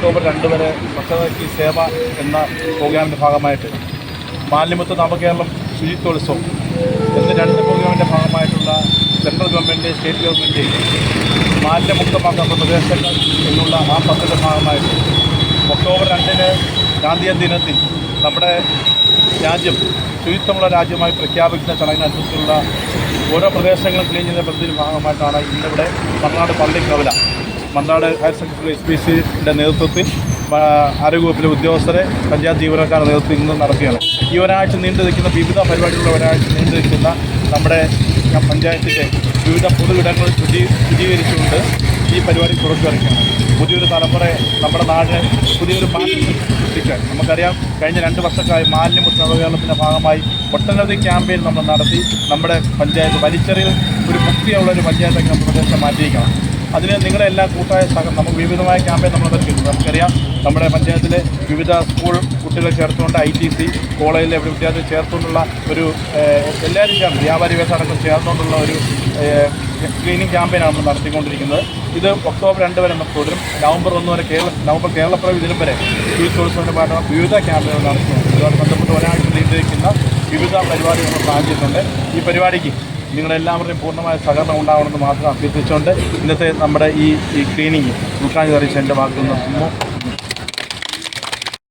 രണ്ട് വരെ സ്വച്ഛതയ്ക്ക് സേവ എന്ന പ്രോഗ്രാമിന്റെ ഭാഗമായിട്ട് മാലിന്യമുക്ത നവകേരളം ശുചിത്വോത്സവം എന്ന രണ്ട് പ്രോഗ്രാമിന്റെ ഭാഗമായിട്ടുള്ള സെൻട്രൽ ഗവൺമെന്റ് സ്റ്റേറ്റ് ഗവൺമെന്റ് മാലിന്യമുക്തമാക്കുന്ന പ്രദേശങ്ങൾ എന്നുള്ള ആ പദ്ധതിയുടെ ഭാഗമായിട്ട് ഒക്ടോബർ രണ്ടിന് ഗാന്ധിയൻ ദിനത്തിൽ നമ്മുടെ രാജ്യം ശുചിത്വമുള്ള രാജ്യമായി പ്രഖ്യാപിക്കുന്ന ചടങ്ങിനനുസരിച്ചുള്ള ഓരോ പ്രദേശങ്ങളും ക്ലീൻ ചെയ്യുന്ന പദ്ധതിയുടെ ഭാഗമായിട്ടാണ് ഇന്നിവിടെ തമിഴ്നാട് പള്ളി Pallikkavala Mannad higher secondary S P സിയുടെ നേതൃത്വത്തിൽ ആരോഗ്യവകുപ്പിലെ ഉദ്യോഗസ്ഥരെ പഞ്ചായത്ത് ജീവനക്കാരുടെ നേതൃത്വത്തിൽ ഇന്ന് നടക്കുകയാണ്. ഈ ഒരാഴ്ച നീണ്ടു നിൽക്കുന്ന വിവിധ പരിപാടികളുടെ ഒരാഴ്ച നീണ്ടു നിൽക്കുന്ന നമ്മുടെ പഞ്ചായത്തിന്റെ വിവിധ പൊതുവിടങ്ങൾ ശുചീ ശുചീകരിച്ചുകൊണ്ട് ഈ പരിപാടി പുറത്തിറക്കുകയാണ് പുതിയൊരു തലമുറ നമ്മുടെ നാടിന് പുതിയൊരു മാറ്റം സൃഷ്ടിക്കാൻ നമുക്കറിയാം കഴിഞ്ഞ രണ്ട് വർഷക്കായി മാലിന്യമുക്ത നവകേരളത്തിന്റെ ഭാഗമായി ഒട്ടനവധി ക്യാമ്പയിൻ നമ്മൾ നടത്തി. നമ്മുടെ പഞ്ചായത്ത് വലിച്ചെറിയിൽ ഒരു മുക്തിയുള്ള ഒരു പഞ്ചായത്തൊക്കെ നമ്മുടെ പ്രദേശം മാറ്റിയിരിക്കണം അതിന് നിങ്ങളുടെ എല്ലാ കൂട്ടായ സഹ നമുക്ക് വിവിധമായ ക്യാമ്പയിൻ നമ്മൾ നൽകുന്നു നമുക്കറിയാം നമ്മുടെ പഞ്ചായത്തിലെ വിവിധ സ്കൂൾ കുട്ടികളെ ചേർത്തുകൊണ്ട് ഐ ടി സി കോളേജിലെ വിദ്യാർത്ഥികൾ ചേർത്തുകൊണ്ടുള്ള ഒരു എല്ലാവരും ചേർന്ന് വ്യാപാരി വ്യവസായമടക്കം ചേർന്നുകൊണ്ടുള്ള ഒരു ക്ലീനിങ് ക്യാമ്പയിനാണ് നമ്മൾ നടത്തിക്കൊണ്ടിരിക്കുന്നത്. ഇത് ഒക്ടോബർ രണ്ട് വരെ നമുക്ക് തുടരും. നവംബർ ഒന്ന് വരെ കേരള നവംബർ കേരളപ്പിറവി ഇതിലും വരെ ഈ ടൂറിസത്തിന്റെ ഭാഗമായി വിവിധ ക്യാമ്പയിനുകൾ നടത്തുന്നുണ്ട്. ഇതുമായി ബന്ധപ്പെട്ട് ഒരാഴ്ച നീണ്ടിരിക്കുന്ന വിവിധ പരിപാടികൾ നമ്മൾ പ്ലാൻ ചെയ്തിട്ടുണ്ട് ഈ പരിപാടിക്ക് നിങ്ങളെല്ലാവരുടെയും പൂർണമായ സഹകരണം ഉണ്ടാവണമെന്ന് മാത്രം അഭ്യർത്ഥിച്ചുകൊണ്ട് ഇന്നത്തെ നമ്മുടെ ഈ ഈ ക്ലീനിങ് ഉൾക്കാഞ്ഞു അറിയിച്ച എന്റെ ഭാഗത്തു നിർത്തുന്നു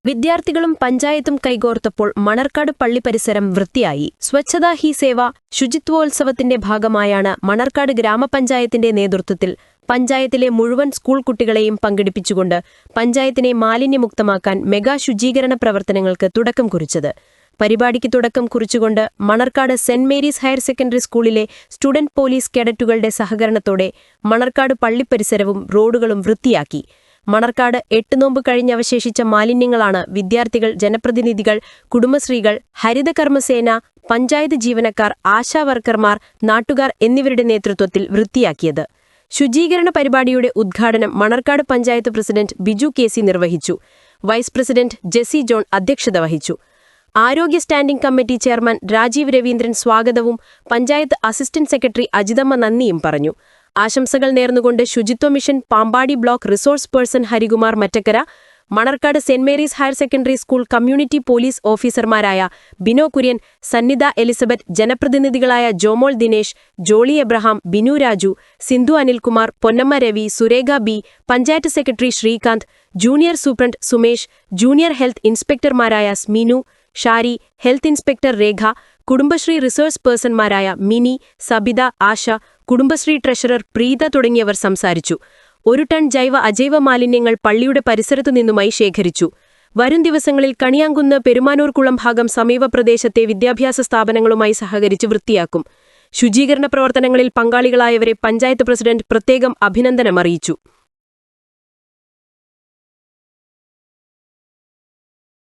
വിദ്യാർത്ഥികളും പഞ്ചായത്തും കൈകോർത്തപ്പോൾ മണർക്കാട് പള്ളി പരിസരം വൃത്തിയായി. സ്വച്ഛതാ ഹി സേവ ശുചിത്വോത്സവത്തിന്റെ ഭാഗമായാണ് മണർക്കാട് ഗ്രാമപഞ്ചായത്തിന്റെ നേതൃത്വത്തിൽ പഞ്ചായത്തിലെ മുഴുവൻ സ്കൂൾ കുട്ടികളെയും പങ്കെടുപ്പിച്ചുകൊണ്ട് പഞ്ചായത്തിനെ മാലിന്യമുക്തമാക്കാൻ മെഗാ ശുചീകരണ പ്രവർത്തനങ്ങൾക്ക് തുടക്കം കുറിച്ചത്. പരിപാടിക്ക് തുടക്കം കുറിച്ചുകൊണ്ട് Manarcad saint Mary's higher secondary സ്കൂളിലെ സ്റ്റുഡന്റ് പോലീസ് കേഡറ്റുകളുടെ സഹകരണത്തോടെ മണർക്കാട് പള്ളിപ്പരിസരവും റോഡുകളും വൃത്തിയാക്കി. മണർക്കാട് എട്ട് നോമ്പ് കഴിഞ്ഞവശേഷിച്ച മാലിന്യങ്ങളാണ് വിദ്യാർത്ഥികൾ ജനപ്രതിനിധികൾ കുടുംബശ്രീകൾ ഹരിതകർമ്മസേന പഞ്ചായത്ത് ജീവനക്കാർ ആശാവർക്കർമാർ നാട്ടുകാർ എന്നിവരുടെ നേതൃത്വത്തിൽ വൃത്തിയാക്കിയത്. ശുചീകരണ പരിപാടിയുടെ ഉദ്ഘാടനം മണർക്കാട് പഞ്ചായത്ത് പ്രസിഡന്റ് ബിജു കെ നിർവഹിച്ചു. വൈസ് പ്രസിഡന്റ് ജെസി ജോൺ അധ്യക്ഷത വഹിച്ചു. ആരോഗ്യ standing committee chairman Rajeev Raveendran സ്വാഗതവും പഞ്ചായത്ത് അസിസ്റ്റന്റ് സെക്രട്ടറി അജിതമ്മ നന്ദിയും പറഞ്ഞു. ആശംസകൾ നേർന്നുകൊണ്ട് ശുചിത്വ mission Pampady block resource person Harikumar Mattakkara Manarcad saint Mary's higher secondary school community police ഓഫീസർമാരായ Bino Kurian Sannidha Elizabeth ജനപ്രതിനിധികളായ Jomol Dinesh Jolly Abraham Binu Raju Sindhu Anilkumar Ponnamma Ravi Surekha B panchayat secretary Srikanth junior superintendent Sumesh junior health ഇൻസ്പെക്ടർമാരായ Sminu Shari health inspector Rekha Kudumbashree resource പേഴ്സൺമാരായ Mini Sabitha Asha Kudumbashree treasurer Preetha തുടങ്ങിയവർ സംസാരിച്ചു. ഒരു ton ജൈവ അജൈവ മാലിന്യങ്ങൾ പള്ളിയുടെ പരിസരത്തു നിന്നുമായി ശേഖരിച്ചു. വരും ദിവസങ്ങളിൽ കണിയാങ്കുന്ന് പെരുമാനൂർക്കുളം ഭാഗം സമീപ പ്രദേശത്തെ വിദ്യാഭ്യാസ സ്ഥാപനങ്ങളുമായി സഹകരിച്ച് വൃത്തിയാക്കും. ശുചീകരണ പ്രവർത്തനങ്ങളിൽ പങ്കാളികളായവരെ പഞ്ചായത്ത് പ്രസിഡന്റ് പ്രത്യേകം അഭിനന്ദനമറിയിച്ചു.